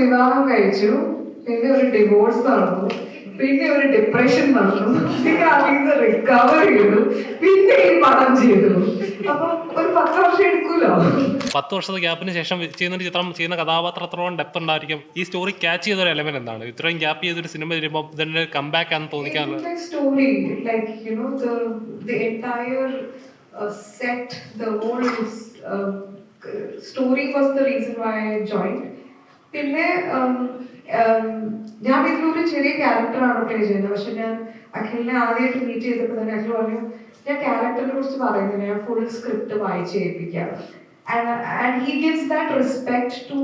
വിവാഹം കഴിച്ചു. പിന്നെ ഒരു ഡിവോഴ്സ് നടന്നു. പിന്നെ ഒരു ഡിപ്രഷൻ നടന്നു. പിന്നെ അതിൽ നിന്ന് റിക്കവർ ചെയ്തു. പിന്നെ ഈ പടം ചെയ്തു. അപ്പൊ ഒരു പത്ത് വർഷം എടുക്കൂലോ? പത്ത് വർഷത്തെ ഗ്യാപ്പിന് ശേഷം ചെയ്യുന്ന ചിത്രം ചെയ്യുന്ന കഥാപാത്രത്തോളം ഡെപ്ത് ഉണ്ടായിരിക്കും. ഈ സ്റ്റോറി ക്യാച്ച് ചെയ്ത ഒരു എലമെന്റ് എന്താണ്? ഇത്രയും ഗ്യാപ്പ് ചെയ്ത ഒരു സിനിമ വരുമ്പോൾ ഇതിന്റെ കംബാക്ക് ആണെന്ന് തോന്നിക്കാറുള്ളത്? Story like you know the entire set the whole story was the reason why I the പിന്നെ ഞാൻ ഇതിലൊരു ചെറിയ ക്യാരക്ടറാണ് പ്ലേ ചെയ്യുന്നത്. പക്ഷെ ഞാൻ അഖിലിനെ ആദ്യമായിട്ട് മീറ്റ് ചെയ്തപ്പോൾ തന്നെ അഖിൽ പറഞ്ഞു ഞാൻ ക്യാരക്ടറിനെ കുറിച്ച് പറയുന്നില്ല. ഞാൻ ഫുൾ സ്ക്രിപ്റ്റ് വായിച്ച് ഏൽപ്പിക്കാം and he gives that respect to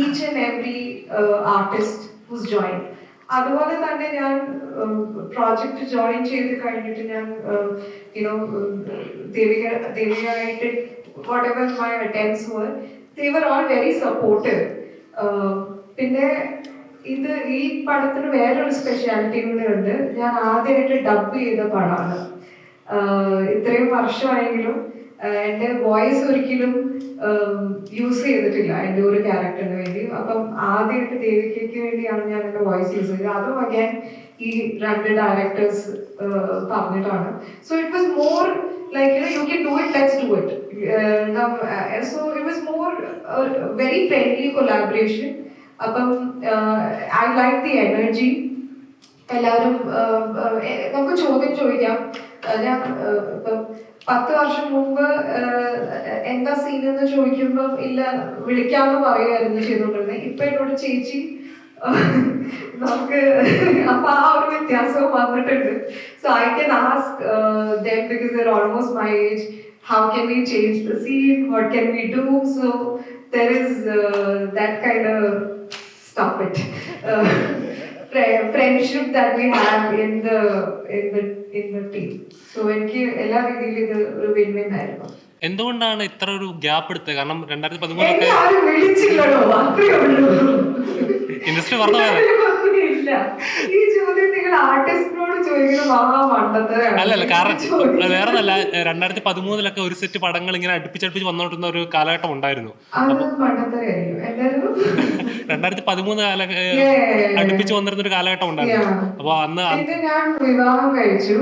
each and every artist who's join അതുപോലെ തന്നെ ഞാൻ പ്രോജക്റ്റ് ജോയിൻ ചെയ്ത് കഴിഞ്ഞിട്ട് ഞാൻ you know Devika ദേവികയായിട്ട് whatever my attempts were they were all very supportive പിന്നെ ഇത് ഈ പടത്തിന് വേറൊരു സ്പെഷ്യാലിറ്റി കൂടെ ഉണ്ട്. ഞാൻ ആദ്യമായിട്ട് ഡബ് ചെയ്ത പടമാണ് ഇത്രയും വർഷമായെങ്കിലും എന്റെ വോയിസ് ഒരിക്കലും യൂസ് ചെയ്തിട്ടില്ല എന്റെ ഒരു ക്യാരക്ടറിന് വേണ്ടി. അപ്പം ആദ്യമായിട്ട് ദേവികയ്ക്ക് വേണ്ടിയാണ് ഞാൻ എന്റെ വോയിസ് യൂസ് ചെയ്തത്. അതും അഗൈൻ ഈ രണ്ട് ഡയറക്ടേഴ്സ് പറഞ്ഞിട്ടാണ്. So it was more like you can do it let's do it so it was more very friendly collaboration അപ്പം ഐ ലൈക്ക് ദി എനർജി എല്ലാവരും നമുക്ക് ചോദ്യം ചോദിക്കാം. ഞാൻ ഇപ്പം പത്ത് വർഷം മുമ്പ് എന്താ സീൻ എന്ന് ചോദിക്കുമ്പോൾ ഇല്ല വിളിക്കാമെന്ന് പറയുമായിരുന്നു ചെയ്തുകൊണ്ടിരുന്നത്. ഇപ്പൊ എന്നോട് ചേച്ചി നമുക്ക് അപ്പൊ ആ ഒരു വ്യത്യാസവും വന്നിട്ടുണ്ട്. So I can ask because almost my age how can we change the scene what can we do so there is that kind stop it. Uh, that we have in the in the in the എനിക്ക് എല്ലാ രീതിയിലും ഇത് ഒരു win win ആയിരുന്നു. എന്തുകൊണ്ടാണ് ഇത്ര ഒരു gap എടുത്തത്? കാരണം രണ്ടായിരത്തി പതിമൂന്നൊക്കെ വിളിച്ചില്ലടോ അത്രേ ഉള്ളൂ. ഇൻഡസ്ട്രി ഈ ചോദ്യം നിങ്ങൾ ആർട്ടിസ്റ്റിനോട് ചോദിക്കുന്ന മഹാ മണ്ടത്തരാണ് അല്ലല്ല കാരണം. വേറെ നല്ല രണ്ടായിരത്തി പതിമൂന്നിലൊക്കെ ഒരു സെറ്റ് പടങ്ങൾ ഇങ്ങനെ അടുപ്പിച്ചടുപ്പിച്ച് വന്നോണ്ടിരുന്ന ഒരു കാലഘട്ടം ഉണ്ടായിരുന്നു. അത് രണ്ടായിരത്തി പതിമൂന്ന് കാല അടുപ്പിച്ച് വന്നിരുന്ന ഒരു കാലഘട്ടം ഉണ്ടായിരുന്നു. അപ്പൊ അന്ന് ഞാൻ വിവാഹം കഴിച്ചു.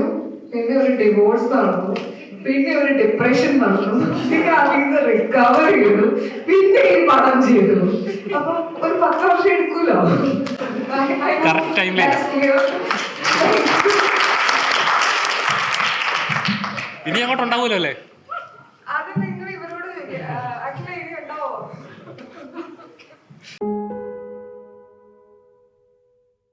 പിന്നെ ഒരു ഡിവോഴ്സ് നടന്നു. പിന്നെ ഒരു ഡിപ്രഷൻ നടന്നു പിന്നെ അതിൽ റിക്കവർ ചെയ്തു. പിന്നെ ഈ പടം ചെയ്തു. അപ്പൊ ഒരു പത്ത് വർഷം എടുക്കൂലോ. ഇനി അങ്ങോട്ട് ഉണ്ടാവൂലോ അല്ലേ?